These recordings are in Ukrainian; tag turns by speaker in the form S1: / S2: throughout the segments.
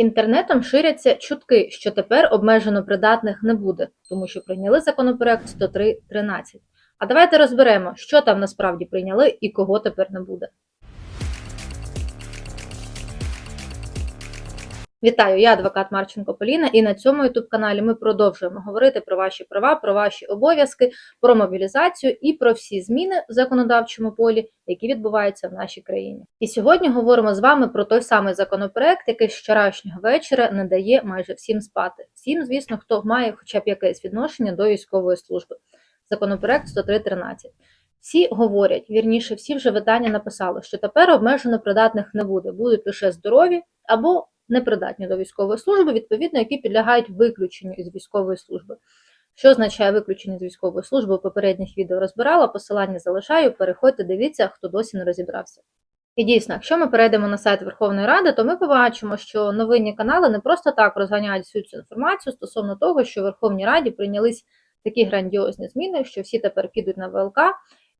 S1: Інтернетом ширяться чутки, що тепер обмежено придатних не буде, тому що прийняли законопроект 103.13. А давайте розберемо, що там насправді прийняли і кого тепер не буде. Вітаю, я адвокат Марченко Поліна, і на цьому youtube каналі ми продовжуємо говорити про ваші права, про ваші обов'язки, про мобілізацію і про всі зміни в законодавчому полі, які відбуваються в нашій країні. І сьогодні говоримо з вами про той самий законопроект, який з вчорашнього вечора не дає майже всім спати. Всім, звісно, хто має хоча б якесь відношення до військової служби. Законопроект 103.13. Всі говорять, вірніше, всі вже видання написали, що тепер обмежено придатних не буде, будуть лише здорові або непридатні до військової служби, відповідно, які підлягають виключенню із військової служби. Що означає виключення з військової служби? У попередніх відео розбирала, посилання залишаю, переходьте, дивіться, хто досі не розібрався. І дійсно, якщо ми перейдемо на сайт Верховної Ради, то ми побачимо, що новинні канали не просто так розганяють всю цю інформацію стосовно того, що в Верховній Раді прийнялись такі грандіозні зміни, що всі тепер підуть на ВЛК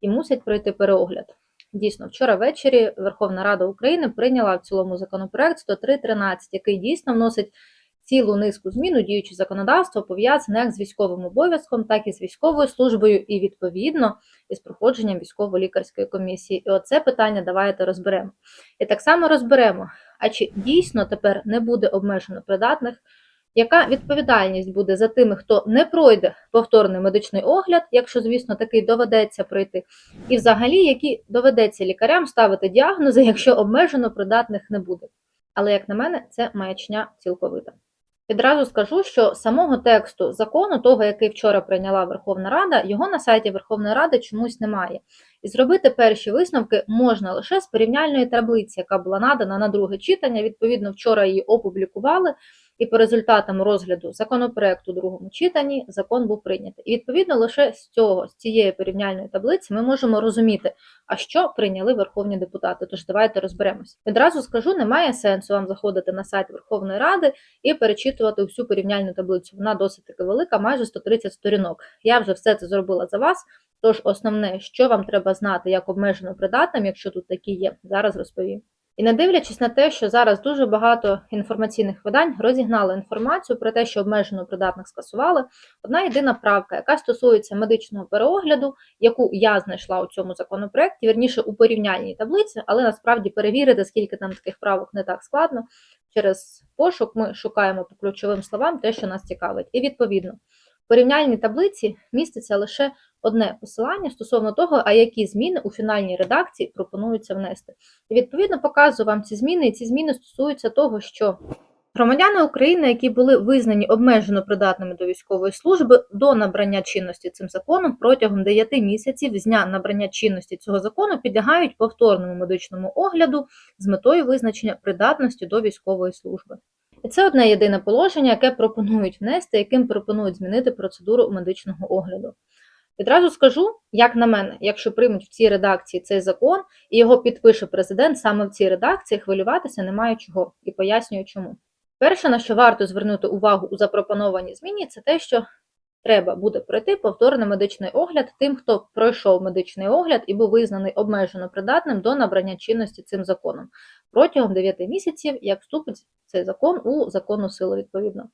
S1: і мусять пройти переогляд. Дійсно, вчора ввечері Верховна Рада України прийняла в цілому законопроект 103.13, який дійсно вносить цілу низку змін у діюче законодавство, пов'язане як з військовим обов'язком, так і з військовою службою, і відповідно із проходженням військово-лікарської комісії. І оце питання давайте розберемо. І так само розберемо, а чи дійсно тепер не буде обмежено придатних. Яка відповідальність буде за тими, хто не пройде повторний медичний огляд, якщо, звісно, такий доведеться пройти, і взагалі, які доведеться лікарям ставити діагнози, якщо обмежено придатних не буде. Але, як на мене, це маячня цілковита. Відразу скажу, що самого тексту закону, того, який вчора прийняла Верховна Рада, його на сайті Верховної Ради чомусь немає. І зробити перші висновки можна лише з порівняльної таблиці, яка була надана на друге читання. Відповідно, вчора її опублікували. І по результатам розгляду законопроекту у другому читанні закон був прийнятий. І відповідно лише з цього, з цієї порівняльної таблиці, ми можемо розуміти, а що прийняли верховні депутати. Тож давайте розберемось. Відразу скажу, немає сенсу вам заходити на сайт Верховної Ради і перечитувати всю порівняльну таблицю. Вона досить таки велика, майже 130 сторінок. Я вже все це зробила за вас. Тож основне, що вам треба знати, як обмежено придатним, якщо тут такі є, зараз розповім. І не дивлячись на те, що зараз дуже багато інформаційних видань розігнали інформацію про те, що обмежено придатних скасували, одна єдина правка, яка стосується медичного переогляду, яку я знайшла у цьому законопроекті, вірніше у порівняльній таблиці, але насправді перевірити, скільки там таких правок не так складно. Через пошук ми шукаємо по ключовим словам те, що нас цікавить. І відповідно, порівняльній таблиці міститься лише одне посилання стосовно того, а які зміни у фінальній редакції пропонуються внести. І відповідно показую вам ці зміни, і ці зміни стосуються того, що громадяни України, які були визнані обмежено придатними до військової служби до набрання чинності цим законом протягом 9 місяців з дня набрання чинності цього закону підлягають повторному медичному огляду з метою визначення придатності до військової служби. І це одне єдине положення, яке пропонують внести, яким пропонують змінити процедуру медичного огляду. Відразу скажу, як на мене, якщо приймуть в цій редакції цей закон і його підпише президент саме в цій редакції, хвилюватися немає чого і пояснюю чому. Перше, на що варто звернути увагу у запропонованій зміні, це те, що треба буде пройти повторний медичний огляд тим, хто пройшов медичний огляд і був визнаний обмежено придатним до набрання чинності цим законом протягом 9 місяців, як вступить цей закон у законну силу відповідно.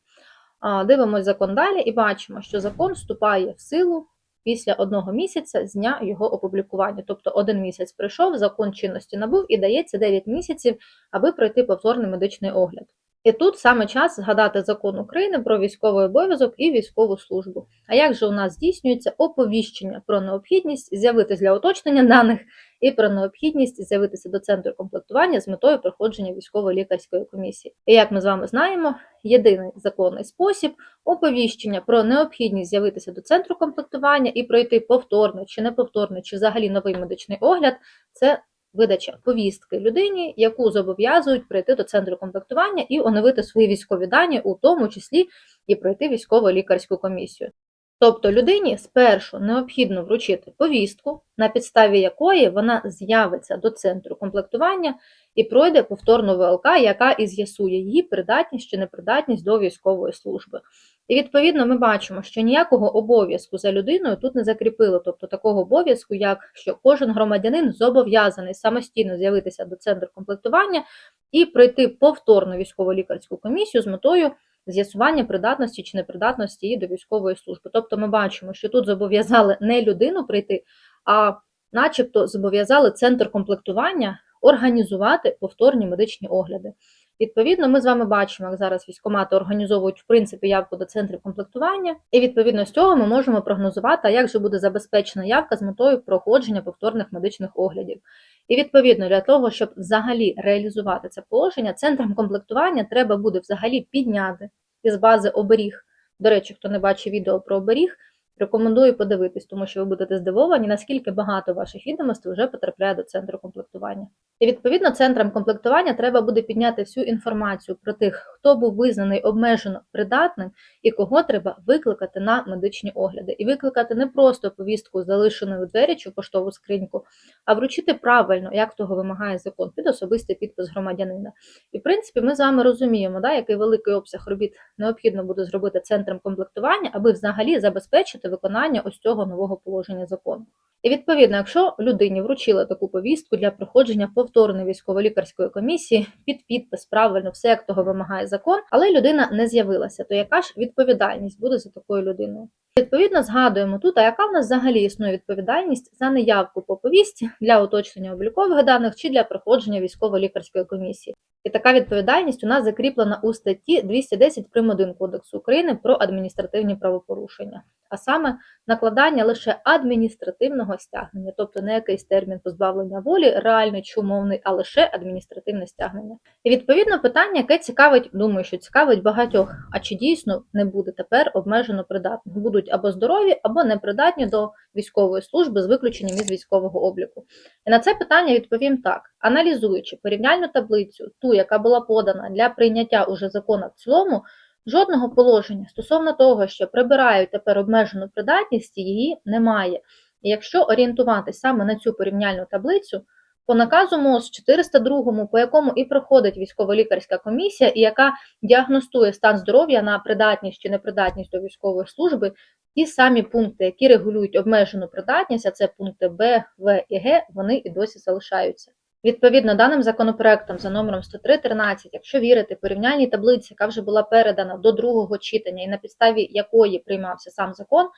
S1: Дивимось закон далі і бачимо, що закон вступає в силу після одного місяця з дня його опублікування. Тобто один місяць пройшов, закон чинності набув і дається 9 місяців, аби пройти повторний медичний огляд. І тут саме час згадати закон України про військовий обов'язок і військову службу. А як же у нас здійснюється оповіщення про необхідність з'явитися для уточнення даних і про необхідність з'явитися до центру комплектування з метою проходження військової лікарської комісії? І як ми з вами знаємо, єдиний законний спосіб оповіщення про необхідність з'явитися до центру комплектування і пройти повторний чи неповторний, чи взагалі новий медичний огляд це видача повістки людині, яку зобов'язують прийти до центру комплектування і оновити свої військові дані, у тому числі і пройти військово-лікарську комісію. Тобто людині спершу необхідно вручити повістку, на підставі якої вона з'явиться до центру комплектування і пройде повторну ВЛК, яка і з'ясує її придатність чи непридатність до військової служби. І відповідно ми бачимо, що ніякого обов'язку за людиною тут не закріпили, тобто такого обов'язку, як що кожен громадянин зобов'язаний самостійно з'явитися до центру комплектування і пройти повторну військово-лікарську комісію з метою з'ясування придатності чи непридатності її до військової служби. Тобто ми бачимо, що тут зобов'язали не людину прийти, а начебто зобов'язали центр комплектування організувати повторні медичні огляди. Відповідно, ми з вами бачимо, як зараз військкомати організовують в принципі явку до центрів комплектування, і відповідно з цього ми можемо прогнозувати, як же буде забезпечена явка з метою проходження повторних медичних оглядів. І відповідно для того, щоб взагалі реалізувати це положення, центрам комплектування треба буде взагалі підняти із бази оберіг. До речі, хто не бачив відео про оберіг, рекомендую подивитись, тому що ви будете здивовані, наскільки багато ваших відомостей вже потрапляє до центру комплектування. І відповідно центрам комплектування треба буде підняти всю інформацію про тих, хто був визнаний обмежено придатним і кого треба викликати на медичні огляди. І викликати не просто повістку, залишену у двері чи поштову скриньку, а вручити правильно, як того вимагає закон, під особистий підпис громадянина. І в принципі, ми з вами розуміємо, да, який великий обсяг робіт необхідно буде зробити центром комплектування, аби взагалі забезпечити виконання ось цього нового положення закону. І відповідно, якщо людині вручили таку повістку для проходження повторної військово-лікарської комісії під підпис, правильно, все як того вимагає закон, але людина не з'явилася, то яка ж відповідальність буде за такою людиною? Відповідно, згадуємо тут, а яка в нас взагалі існує відповідальність за неявку по повістці для уточнення облікових даних чи для проходження військово-лікарської комісії. І така відповідальність у нас закріплена у статті 210 прим. 1 Кодексу України про адміністративні правопорушення, а саме накладання лише адміністративного стягнення, тобто не якийсь термін позбавлення волі, реальний чи умовний, а лише адміністративне стягнення. І відповідно питання, яке цікавить, думаю, що цікавить багатьох, а чи дійсно не буде тепер обмежено придатних? Будуть або здорові, або непридатні до військової служби з виключенням із військового обліку. І на це питання відповім так: аналізуючи порівняльну таблицю, ту, яка була подана для прийняття уже закону в цілому. Жодного положення стосовно того, що прибирають тепер обмежену придатність, її немає. І якщо орієнтуватись саме на цю порівняльну таблицю, по наказу МОЗ 402, по якому і проходить військово-лікарська комісія, і яка діагностує стан здоров'я на придатність чи непридатність до військової служби, ті самі пункти, які регулюють обмежену придатність, а це пункти Б, В і Г, вони і досі залишаються. Відповідно, даним законопроектом за номером 103.13, якщо вірити порівняльній таблиці, яка вже була передана до другого читання, і на підставі якої приймався сам закон,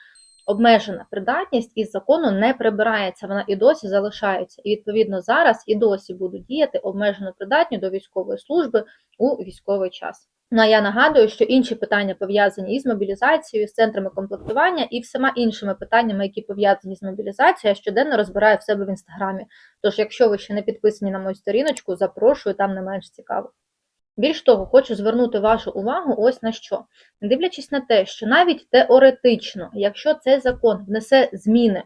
S1: обмежена придатність із закону не прибирається, вона і досі залишається. І відповідно зараз і досі будуть діяти обмежено придатні до військової служби у військовий час. Ну а я нагадую, що інші питання пов'язані із мобілізацією, з центрами комплектування і всіма іншими питаннями, які пов'язані з мобілізацією, я щоденно розбираю в себе в інстаграмі. Тож, якщо ви ще не підписані на мою сторіночку, запрошую там не менш цікаво. Більш того, хочу звернути вашу увагу ось на що. Дивлячись на те, що навіть теоретично, якщо цей закон внесе зміни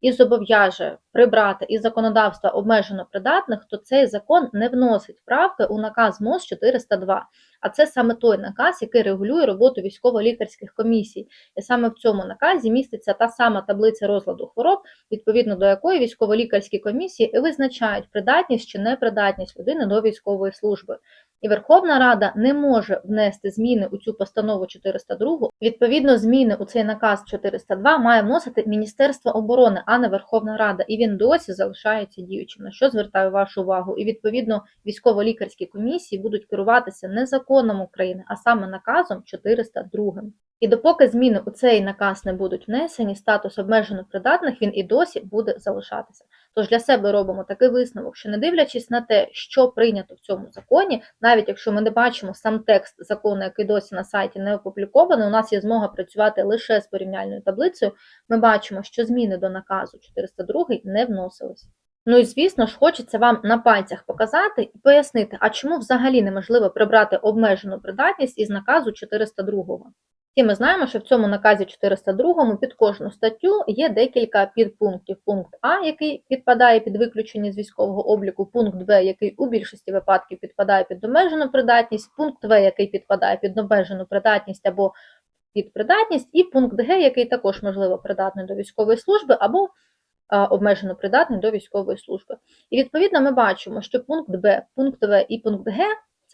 S1: і зобов'яже прибрати із законодавства обмежено придатних, то цей закон не вносить правки у наказ МОЗ 402. А це саме той наказ, який регулює роботу військово-лікарських комісій. І саме в цьому наказі міститься та сама таблиця розладу хвороб, відповідно до якої військово-лікарські комісії визначають придатність чи непридатність людини до військової служби. І Верховна Рада не може внести зміни у цю постанову 402. Відповідно, зміни у цей наказ 402 має вносити Міністерство оборони, а не Верховна Рада. І він досі залишається діючим. На що звертаю вашу увагу? І відповідно військово-лікарські комісії будуть керуватися не законом України, а саме наказом 402. І допоки зміни у цей наказ не будуть внесені, статус обмежено придатних він і досі буде залишатися. Тож для себе робимо такий висновок, що не дивлячись на те, що прийнято в цьому законі, навіть якщо ми не бачимо сам текст закону, який досі на сайті не опублікований, у нас є змога працювати лише з порівняльною таблицею. Ми бачимо, що зміни до наказу 402 не вносились. Ну і звісно ж, хочеться вам на пальцях показати і пояснити, а чому взагалі неможливо прибрати обмежену придатність із наказу 402. Всі ми знаємо, що в цьому наказі 402 під кожну статтю є декілька підпунктів. Пункт А, який підпадає під виключення з військового обліку, пункт Б, який у більшості випадків підпадає під обмежену придатність, пункт В, який підпадає під обмежену придатність або під придатність, і пункт Г, який також можливо придатний до військової служби, або обмежено придатний до військової служби. І відповідно ми бачимо, що пункт Б, пункт В і пункт Г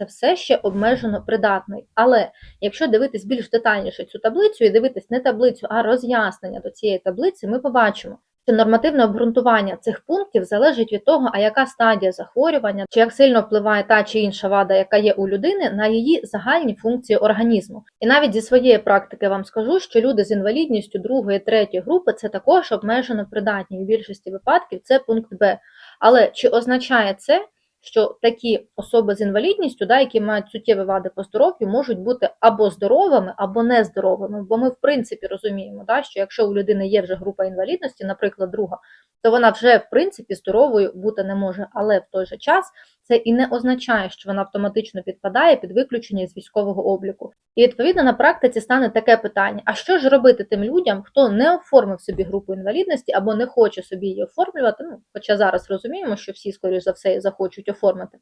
S1: це все ще обмежено придатний. Але якщо дивитись більш детальніше цю таблицю і дивитись не таблицю, а роз'яснення до цієї таблиці, ми побачимо, що нормативне обґрунтування цих пунктів залежить від того, а яка стадія захворювання, чи як сильно впливає та чи інша вада, яка є у людини, на її загальні функції організму. І навіть зі своєї практики вам скажу, що люди з інвалідністю другої, третьої групи це також обмежено придатні. В більшості випадків це пункт Б. Але чи означає це? Що такі особи з інвалідністю, да, які мають суттєві вади по здоров'ю, можуть бути або здоровими, або нездоровими. Бо ми, в принципі, розуміємо, да, що якщо у людини є вже група інвалідності, наприклад, друга, то вона вже в принципі здоровою бути не може. Але в той же час це і не означає, що вона автоматично підпадає під виключення з військового обліку. І відповідно на практиці стане таке питання: а що ж робити тим людям, хто не оформив собі групу інвалідності або не хоче собі її оформлювати? Ну, хоча зараз розуміємо, що всі, скоріш за все, захочуть оформити.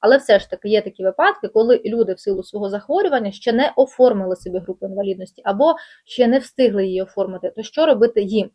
S1: Але все ж таки є такі випадки, коли люди в силу свого захворювання ще не оформили собі групу інвалідності або ще не встигли її оформити. То що робити їм?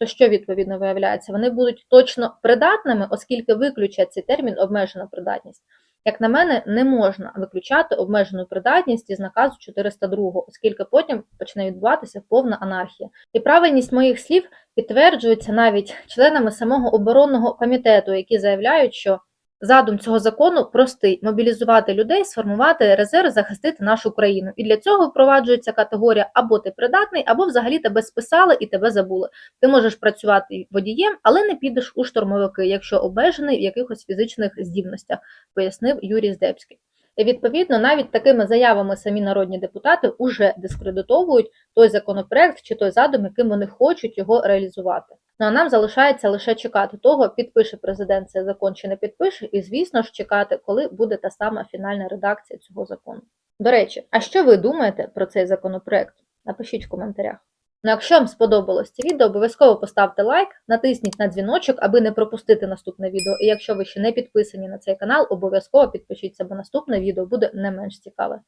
S1: То що відповідно виявляється? Вони будуть точно придатними, оскільки виключать цей термін обмежена придатність. Як на мене, не можна виключати обмежену придатність із наказу 402, оскільки потім почне відбуватися повна анархія. І правильність моїх слів підтверджується навіть членами самого оборонного комітету, які заявляють, що задум цього закону простий: мобілізувати людей, сформувати резерв, захистити нашу країну. І для цього впроваджується категорія або ти придатний, або взагалі тебе списали і тебе забули. Ти можеш працювати водієм, але не підеш у штурмовики, якщо обмежений в якихось фізичних здібностях, пояснив Юрій Здебський. Відповідно, навіть такими заявами самі народні депутати уже дискредитовують той законопроект чи той задум, яким вони хочуть його реалізувати. Ну а нам залишається лише чекати того, підпише президент цей закон чи не підпише, і звісно ж чекати, коли буде та сама фінальна редакція цього закону. До речі, а що ви думаєте про цей законопроект? Напишіть в коментарях. Ну, якщо вам сподобалось це відео, обов'язково поставте лайк, натисніть на дзвіночок, аби не пропустити наступне відео. І якщо ви ще не підписані на цей канал, обов'язково підпишіться, бо наступне відео буде не менш цікаве.